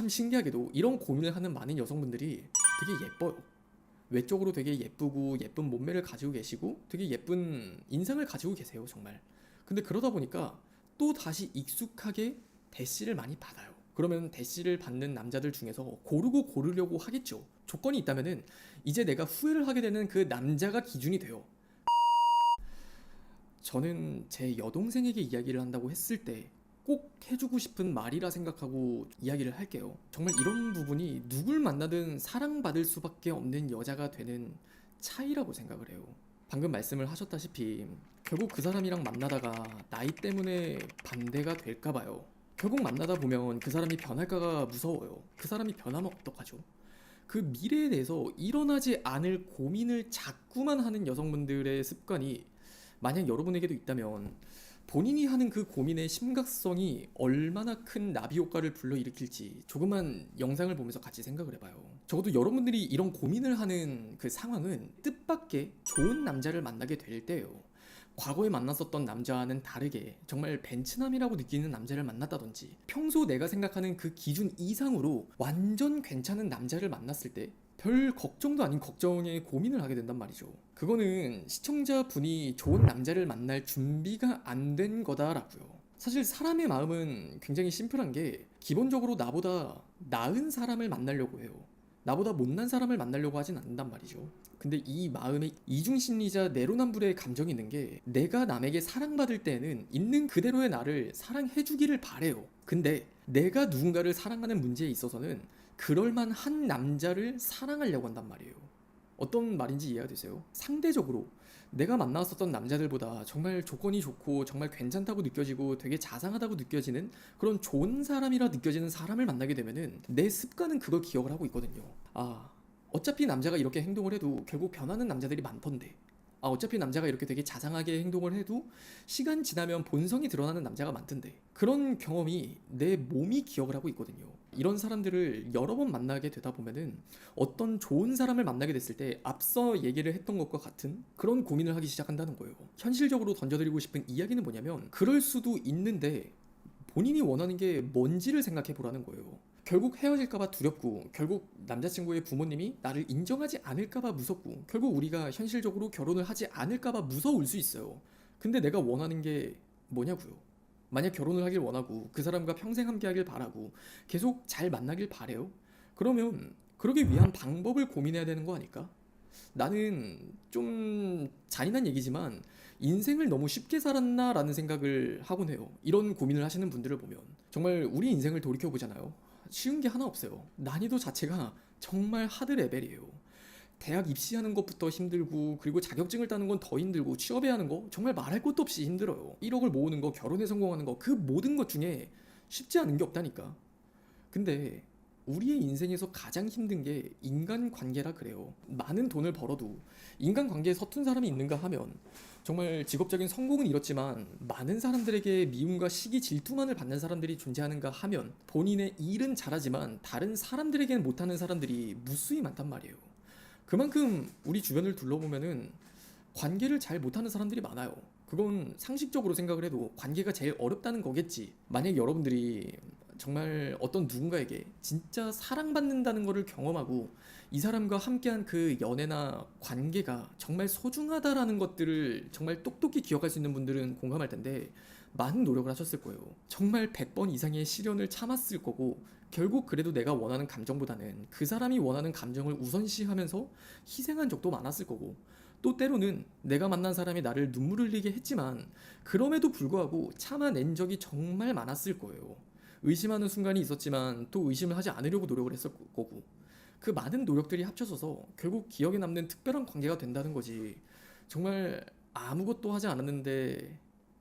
참 신기하게도 이런 고민을 하는 많은 여성분들이 되게 예뻐요. 외적으로 되게 예쁘고 예쁜 몸매를 가지고 계시고 되게 예쁜 인상을 가지고 계세요, 정말. 근데 그러다 보니까 또 다시 익숙하게 대시를 많이 받아요. 그러면 대시를 받는 남자들 중에서 고르고 고르려고 하겠죠. 조건이 있다면은 이제 내가 후회를 하게 되는 그 남자가 기준이 돼요. 저는 제 여동생에게 이야기를 한다고 했을 때 꼭 해주고 싶은 말이라 생각하고 이야기를 할게요. 정말 이런 부분이 누굴 만나든 사랑받을 수밖에 없는 여자가 되는 차이라고 생각을 해요. 방금 말씀을 하셨다시피 결국 그 사람이랑 만나다가 나이 때문에 반대가 될까 봐요. 결국 만나다 보면 그 사람이 변할까가 무서워요. 그 사람이 변하면 어떡하죠? 그 미래에 대해서 일어나지 않을 고민을 자꾸만 하는 여성분들의 습관이 만약 여러분에게도 있다면 본인이 하는 그 고민의 심각성이 얼마나 큰 나비 효과를 불러일으킬지 조그만 영상을 보면서 같이 생각을 해봐요. 적어도 여러분들이 이런 고민을 하는 그 상황은 뜻밖의 좋은 남자를 만나게 될 때예요. 과거에 만났었던 남자와는 다르게 정말 벤츠남이라고 느끼는 남자를 만났다든지 평소 내가 생각하는 그 기준 이상으로 완전 괜찮은 남자를 만났을 때 별 걱정도 아닌 걱정에 고민을 하게 된단 말이죠. 그거는 시청자분이 좋은 남자를 만날 준비가 안 된 거다라고요. 사실 사람의 마음은 굉장히 심플한 게 기본적으로 나보다 나은 사람을 만나려고 해요. 나보다 못난 사람을 만나려고 하진 않는단 말이죠. 근데 이 마음에 이중심리자 내로남불의 감정이 있는 게 내가 남에게 사랑받을 때는 있는 그대로의 나를 사랑해주기를 바래요. 근데 내가 누군가를 사랑하는 문제에 있어서는 그럴만 한 남자를 사랑하려고 한단 말이에요. 어떤 말인지 이해가 되세요? 상대적으로 내가 만났었던 남자들보다 정말 조건이 좋고 정말 괜찮다고 느껴지고 되게 자상하다고 느껴지는 그런 좋은 사람이라 느껴지는 사람을 만나게 되면은 내 습관은 그걸 기억을 하고 있거든요. 아, 어차피 남자가 이렇게 행동을 해도 결국 변하는 남자들이 많던데. 아, 어차피 남자가 이렇게 되게 자상하게 행동을 해도 시간 지나면 본성이 드러나는 남자가 많던데. 그런 경험이 내 몸이 기억을 하고 있거든요. 이런 사람들을 여러 번 만나게 되다 보면은 어떤 좋은 사람을 만나게 됐을 때 앞서 얘기를 했던 것과 같은 그런 고민을 하기 시작한다는 거예요. 현실적으로 던져드리고 싶은 이야기는 뭐냐면 그럴 수도 있는데 본인이 원하는 게 뭔지를 생각해 보라는 거예요. 결국 헤어질까봐 두렵고, 결국 남자친구의 부모님이 나를 인정하지 않을까봐 무섭고, 결국 우리가 현실적으로 결혼을 하지 않을까봐 무서울 수 있어요. 근데 내가 원하는 게 뭐냐고요. 만약 결혼을 하길 원하고, 그 사람과 평생 함께 하길 바라고, 계속 잘 만나길 바래요. 그러면 그러기 위한 방법을 고민해야 되는 거 아닐까? 나는 좀 잔인한 얘기지만 인생을 너무 쉽게 살았나라는 생각을 하곤 해요. 이런 고민을 하시는 분들을 보면 정말 우리 인생을 돌이켜 보잖아요. 쉬운 게 하나 없어요. 난이도 자체가 정말 하드 레벨이에요. 대학 입시하는 것부터 힘들고 그리고 자격증을 따는 건 더 힘들고 취업해야 하는 거 정말 말할 것도 없이 힘들어요. 1억을 모으는 거, 결혼에 성공하는 거 그 모든 것 중에 쉽지 않은 게 없다니까. 근데 우리의 인생에서 가장 힘든 게 인간 관계라 그래요. 많은 돈을 벌어도 인간 관계에 서툰 사람이 있는가 하면 정말 직업적인 성공은 이렇지만 많은 사람들에게 미움과 시기 질투만을 받는 사람들이 존재하는가 하면 본인의 일은 잘하지만 다른 사람들에게는 못하는 사람들이 무수히 많단 말이에요. 그만큼 우리 주변을 둘러보면은 관계를 잘 못하는 사람들이 많아요. 그건 상식적으로 생각을 해도 관계가 제일 어렵다는 거겠지. 만약 여러분들이 정말 어떤 누군가에게 진짜 사랑받는다는 것을 경험하고 이 사람과 함께한 그 연애나 관계가 정말 소중하다라는 것들을 정말 똑똑히 기억할 수 있는 분들은 공감할 텐데 많은 노력을 하셨을 거예요. 정말 100번 이상의 시련을 참았을 거고 결국 그래도 내가 원하는 감정보다는 그 사람이 원하는 감정을 우선시하면서 희생한 적도 많았을 거고 또 때로는 내가 만난 사람이 나를 눈물 흘리게 했지만 그럼에도 불구하고 참아낸 적이 정말 많았을 거예요. 의심하는 순간이 있었지만 또 의심을 하지 않으려고 노력을 했을 거고 그 많은 노력들이 합쳐져서 결국 기억에 남는 특별한 관계가 된다는 거지 정말 아무것도 하지 않았는데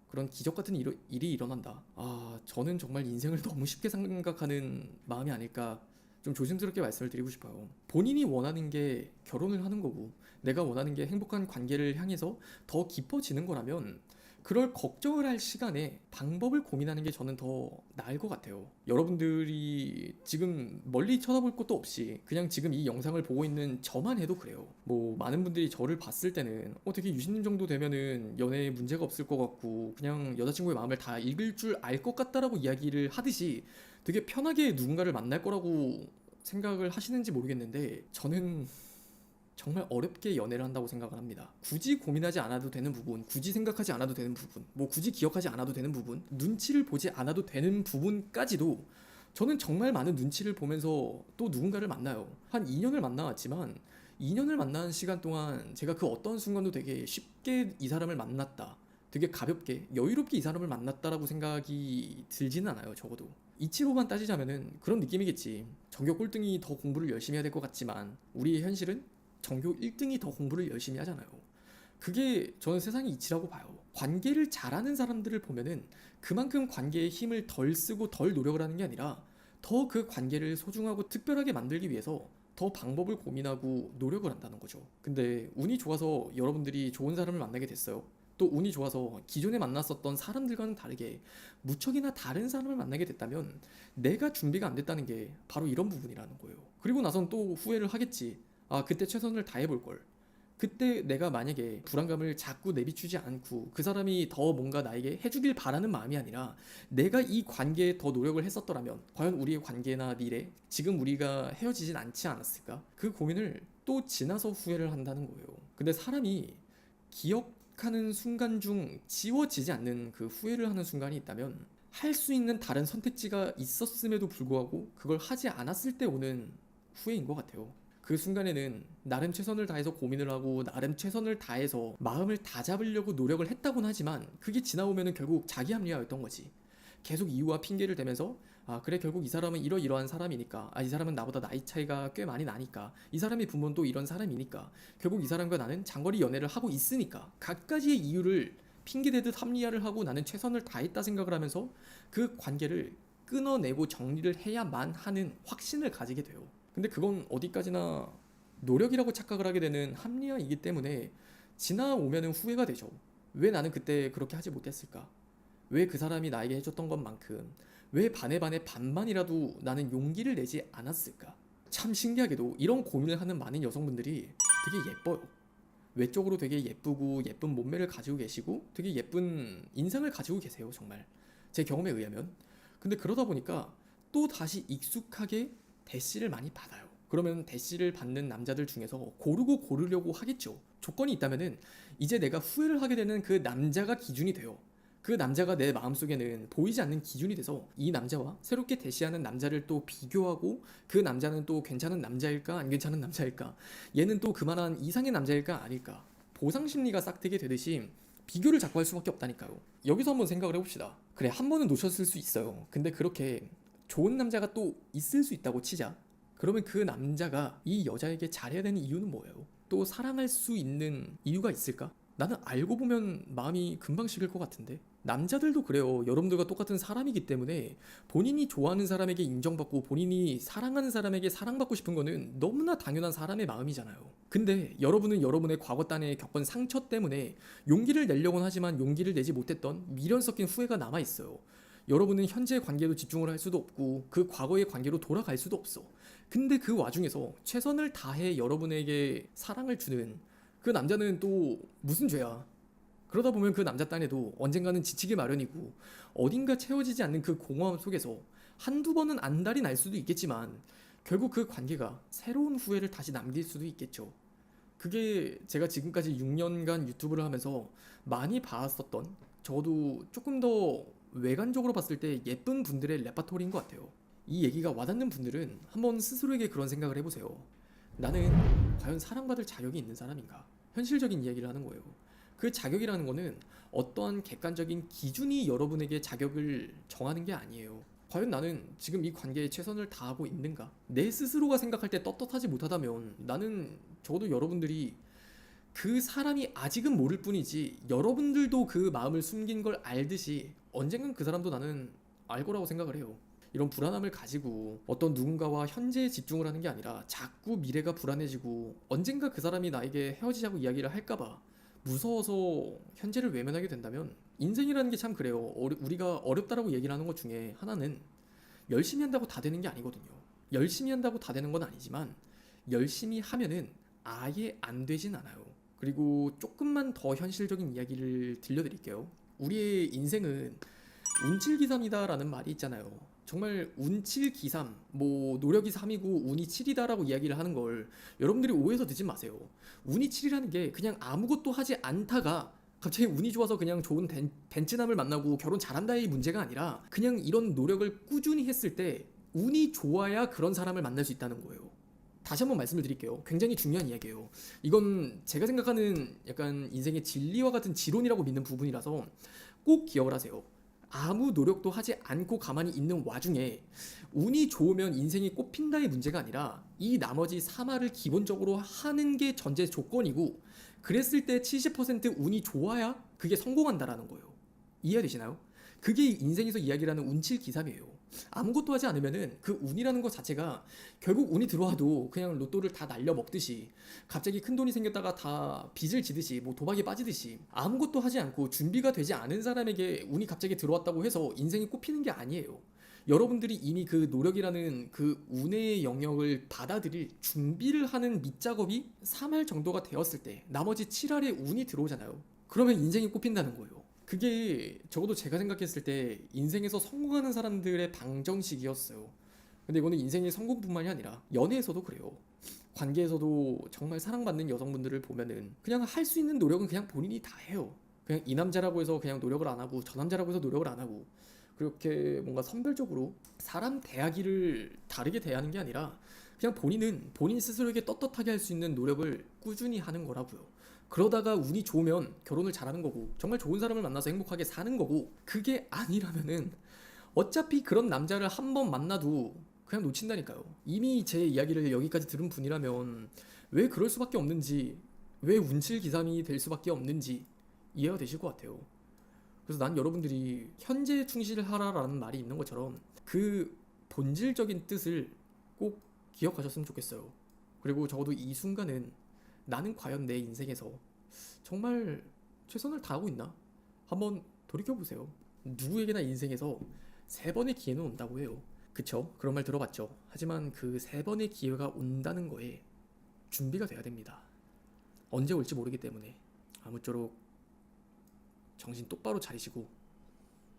그런 기적 같은 일, 일이 일어난다. 아, 저는 정말 인생을 너무 쉽게 생각하는 마음이 아닐까 좀 조심스럽게 말씀을 드리고 싶어요. 본인이 원하는 게 결혼을 하는 거고 내가 원하는 게 행복한 관계를 향해서 더 깊어지는 거라면 그럴 걱정을 할 시간에 방법을 고민하는 게 저는 더 나을 것 같아요. 여러분들이 지금 멀리 쳐다볼 것도 없이 그냥 지금 이 영상을 보고 있는 저만 해도 그래요. 뭐 많은 분들이 저를 봤을 때는 어 되게 유신님 정도 되면은 연애에 문제가 없을 것 같고 그냥 여자친구의 마음을 다 읽을 줄 알 것 같다라고 이야기를 하듯이 되게 편하게 누군가를 만날 거라고 생각을 하시는지 모르겠는데 저는 정말 어렵게 연애를 한다고 생각을 합니다. 굳이 고민하지 않아도 되는 부분, 굳이 생각하지 않아도 되는 부분, 뭐 굳이 기억하지 않아도 되는 부분, 눈치를 보지 않아도 되는 부분까지도 저는 정말 많은 눈치를 보면서 또 누군가를 만나요. 한 2년을 만나왔지만 2년을 만나는 시간 동안 제가 그 어떤 순간도 되게 쉽게 이 사람을 만났다. 되게 가볍게 여유롭게 이 사람을 만났다라고 생각이 들지는 않아요 적어도 이치로만 따지자면은 그런 느낌이겠지 전교 꼴등이 더 공부를 열심히 해야 될 것 같지만 우리의 현실은 전교 1등이 더 공부를 열심히 하잖아요 그게 저는 세상의 이치라고 봐요 관계를 잘하는 사람들을 보면은 그만큼 관계에 힘을 덜 쓰고 덜 노력을 하는 게 아니라 더 그 관계를 소중하고 특별하게 만들기 위해서 더 방법을 고민하고 노력을 한다는 거죠 근데 운이 좋아서 여러분들이 좋은 사람을 만나게 됐어요 또 운이 좋아서 기존에 만났었던 사람들과는 다르게 무척이나 다른 사람을 만나게 됐다면 내가 준비가 안 됐다는 게 바로 이런 부분이라는 거예요. 그리고 나선 또 후회를 하겠지. 아, 그때 최선을 다해볼 걸. 그때 내가 만약에 불안감을 자꾸 내비추지 않고 그 사람이 더 뭔가 나에게 해주길 바라는 마음이 아니라 내가 이 관계에 더 노력을 했었더라면 과연 우리의 관계나 미래, 지금 우리가 헤어지진 않지 않았을까? 그 고민을 또 지나서 후회를 한다는 거예요. 근데 사람이 기억 하는 순간 중 지워지지 않는 그 후회를 하는 순간이 있다면 할 수 있는 다른 선택지가 있었음에도 불구하고 그걸 하지 않았을 때 오는 후회인 것 같아요. 그 순간에는 나름 최선을 다해서 고민을 하고 나름 최선을 다해서 마음을 다 잡으려고 노력을 했다곤 하지만 그게 지나오면은 결국 자기 합리화였던 거지. 계속 이유와 핑계를 대면서 아 그래 결국 이 사람은 이러이러한 사람이니까 아 이 사람은 나보다 나이 차이가 꽤 많이 나니까 이 사람의 부모는 또 이런 사람이니까 결국 이 사람과 나는 장거리 연애를 하고 있으니까 각가지의 이유를 핑계대듯 합리화를 하고 나는 최선을 다했다 생각을 하면서 그 관계를 끊어내고 정리를 해야만 하는 확신을 가지게 돼요. 근데 그건 어디까지나 노력이라고 착각을 하게 되는 합리화이기 때문에 지나오면은 후회가 되죠. 왜 나는 그때 그렇게 하지 못했을까? 왜 그 사람이 나에게 해줬던 것만큼 왜 반에 반에 반만이라도 나는 용기를 내지 않았을까? 참 신기하게도 이런 고민을 하는 많은 여성분들이 되게 예뻐요. 외적으로 되게 예쁘고 예쁜 몸매를 가지고 계시고 되게 예쁜 인상을 가지고 계세요, 정말. 제 경험에 의하면. 근데 그러다 보니까 또 다시 익숙하게 대시를 많이 받아요. 그러면 대시를 받는 남자들 중에서 고르고 고르려고 하겠죠. 조건이 있다면은 이제 내가 후회를 하게 되는 그 남자가 기준이 돼요. 그 남자가 내 마음속에는 보이지 않는 기준이 돼서 이 남자와 새롭게 대시하는 남자를 또 비교하고 그 남자는 또 괜찮은 남자일까 안 괜찮은 남자일까 얘는 또 그만한 이상의 남자일까 아닐까 보상 심리가 싹트게 되듯이 비교를 자꾸 할 수밖에 없다니까요. 여기서 한번 생각을 해봅시다. 그래 한 번은 놓쳤을 수 있어요. 근데 그렇게 좋은 남자가 또 있을 수 있다고 치자. 그러면 그 남자가 이 여자에게 잘해야 되는 이유는 뭐예요? 또 사랑할 수 있는 이유가 있을까? 나는 알고 보면 마음이 금방 식을 것 같은데 남자들도 그래요 여러분들과 똑같은 사람이기 때문에 본인이 좋아하는 사람에게 인정받고 본인이 사랑하는 사람에게 사랑받고 싶은 거는 너무나 당연한 사람의 마음이잖아요 근데 여러분은 여러분의 과거 딴에 겪은 상처 때문에 용기를 내려곤 하지만 용기를 내지 못했던 미련 섞인 후회가 남아있어요 여러분은 현재 관계도 집중을 할 수도 없고 그 과거의 관계로 돌아갈 수도 없어 근데 그 와중에서 최선을 다해 여러분에게 사랑을 주는 그 남자는 또 무슨 죄야? 그러다 보면 그 남자 딴에도 언젠가는 지치기 마련이고 어딘가 채워지지 않는 그 공허함 속에서 한두 번은 안달이 날 수도 있겠지만 결국 그 관계가 새로운 후회를 다시 남길 수도 있겠죠. 그게 제가 지금까지 6년간 유튜브를 하면서 많이 봤었던 저도 조금 더 외관적으로 봤을 때 예쁜 분들의 레파토리인 것 같아요. 이 얘기가 와닿는 분들은 한번 스스로에게 그런 생각을 해보세요. 나는 과연 사랑받을 자격이 있는 사람인가? 현실적인 이야기를 하는 거예요. 그 자격이라는 거는 어떠한 객관적인 기준이 여러분에게 자격을 정하는 게 아니에요. 과연 나는 지금 이 관계에 최선을 다하고 있는가? 내 스스로가 생각할 때 떳떳하지 못하다면 나는 적어도 여러분들이 그 사람이 아직은 모를 뿐이지 여러분들도 그 마음을 숨긴 걸 알듯이 언젠간 그 사람도 나는 알 거라고 생각을 해요. 이런 불안함을 가지고 어떤 누군가와 현재에 집중을 하는 게 아니라 자꾸 미래가 불안해지고 언젠가 그 사람이 나에게 헤어지자고 이야기를 할까봐 무서워서 현재를 외면하게 된다면 인생이라는 게 참 그래요. 우리가 어렵다라고 얘기를 하는 것 중에 하나는 열심히 한다고 다 되는 게 아니거든요. 열심히 한다고 다 되는 건 아니지만 열심히 하면은 아예 안 되진 않아요. 그리고 조금만 더 현실적인 이야기를 들려드릴게요. 우리의 인생은 운칠기삼이다라는 말이 있잖아요. 정말 운칠기삼, 뭐 노력이 3이고 운이 7이다라고 이야기를 하는 걸 여러분들이 오해해서 듣지 마세요. 운이 7이라는 게 그냥 아무것도 하지 않다가 갑자기 운이 좋아서 그냥 좋은 벤, 벤츠남을 만나고 결혼 잘한다의 문제가 아니라 그냥 이런 노력을 꾸준히 했을 때 운이 좋아야 그런 사람을 만날 수 있다는 거예요. 다시 한번 말씀을 드릴게요. 굉장히 중요한 이야기예요. 이건 제가 생각하는 약간 인생의 진리와 같은 지론이라고 믿는 부분이라서 꼭 기억을 하세요. 아무 노력도 하지 않고 가만히 있는 와중에 운이 좋으면 인생이 꽃핀다의 문제가 아니라 이 나머지 3화를 기본적으로 하는 게 전제 조건이고 그랬을 때 70% 운이 좋아야 그게 성공한다라는 거예요. 이해되시나요? 그게 인생에서 이야기를 하는 운칠 기삼이에요. 아무것도 하지 않으면은 그 운이라는 것 자체가 결국 운이 들어와도 그냥 로또를 다 날려 먹듯이 갑자기 큰 돈이 생겼다가 다 빚을 지듯이 뭐 도박에 빠지듯이 아무것도 하지 않고 준비가 되지 않은 사람에게 운이 갑자기 들어왔다고 해서 인생이 꽃피는 게 아니에요. 여러분들이 이미 그 노력이라는 그 운의 영역을 받아들일 준비를 하는 밑작업이 3할 정도가 되었을 때 나머지 7할에 운이 들어오잖아요. 그러면 인생이 꽃핀다는 거예요. 그게 적어도 제가 생각했을 때 인생에서 성공하는 사람들의 방정식이었어요. 근데 이거는 인생의 성공뿐만이 아니라 연애에서도 그래요. 관계에서도 정말 사랑받는 여성분들을 보면은 그냥 할 수 있는 노력은 그냥 본인이 다 해요. 그냥 이 남자라고 해서 그냥 노력을 안 하고 저 남자라고 해서 노력을 안 하고 그렇게 뭔가 선별적으로 사람 대하기를 다르게 대하는 게 아니라 그냥 본인은 본인 스스로에게 떳떳하게 할 수 있는 노력을 꾸준히 하는 거라고요. 그러다가 운이 좋으면 결혼을 잘하는 거고 정말 좋은 사람을 만나서 행복하게 사는 거고 그게 아니라면은 어차피 그런 남자를 한 번 만나도 그냥 놓친다니까요. 이미 제 이야기를 여기까지 들은 분이라면 왜 그럴 수밖에 없는지 왜 운칠기삼이 될 수밖에 없는지 이해가 되실 것 같아요. 그래서 난 여러분들이 현재 충실을 하라라는 말이 있는 것처럼 그 본질적인 뜻을 꼭 기억하셨으면 좋겠어요. 그리고 적어도 이 순간은 나는 과연 내 인생에서 정말 최선을 다하고 있나? 한번 돌이켜보세요. 누구에게나 인생에서 세 번의 기회는 온다고 해요. 그쵸? 그런 말 들어봤죠. 하지만 그 세 번의 기회가 온다는 거에 준비가 돼야 됩니다. 언제 올지 모르기 때문에 아무쪼록 정신 똑바로 차리시고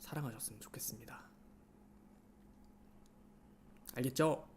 사랑하셨으면 좋겠습니다. 알겠죠?